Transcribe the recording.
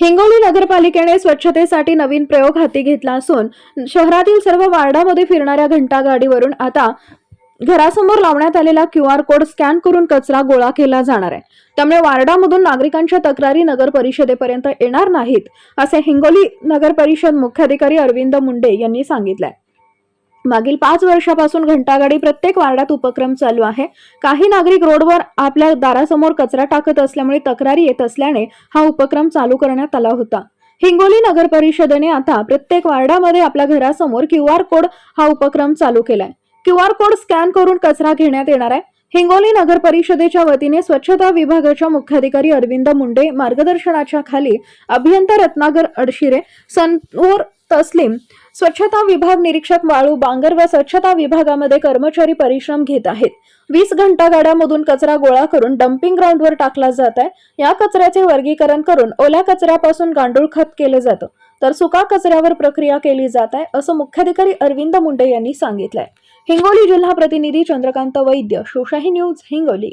हिंगोली नगरपालिकेने स्वच्छतेसाठी नवीन प्रयोग हाती घेतला असून शहरातील सर्व वार्डामध्ये फिरणाऱ्या घंटागाडीवरून आता घरासमोर लावण्यात आलेला क्यू आर कोड स्कॅन करून कचरा गोळा केला जाणार आहे. त्यामुळे वार्डामधून नागरिकांच्या तक्रारी नगर परिषदेपर्यंत येणार नाहीत असे हिंगोली नगर परिषद मुख्याधिकारी अरविंद मुंडे यांनी सांगितलंय. मागील पाच वर्षापासून घंटागाडी प्रत्येक वार्डात उपक्रम चालू आहे. काही नागरिक रोडवर आपल्या दारासमोर कचरा टाकत असल्यामुळे तक्रारी येत असल्याने हा उपक्रम चालू करण्यात आला होता. हिंगोली नगर परिषदेने आता प्रत्येक वार्डामध्ये आपल्या घरासमोर क्यू आर कोड हा उपक्रम चालू केलाय. क्यू आर कोड स्कॅन करून कचरा घेण्यात येणार आहे. हिंगोली नगर परिषदेच्या वतीने स्वच्छता विभागाच्या मुख्याधिकारी अरविंद मुंडे मार्गदर्शनाच्या खाली अभियंता रत्नागर अडशिरे सनोर तस्लीम स्वच्छता विभाग निरीक्षक वाळू बांगर व स्वच्छता विभागामध्ये कर्मचारी परिश्रम घेत आहेत. वीस घंटा गाड्यामधून कचरा गोळा करून डम्पिंग ग्राउंडवर टाकला जात आहे. या कचऱ्याचे वर्गीकरण करून ओल्या कचऱ्यापासून गांडूळ खत केलं जातं. तर सुका कचऱ्यावर प्रक्रिया केली जात आहे असं मुख्याधिकारी अरविंद मुंडे यांनी सांगितलंय. हिंगोली जिल्हा प्रतिनिधी चंद्रकांत वैद्य शोशाही न्यूज हिंगोली.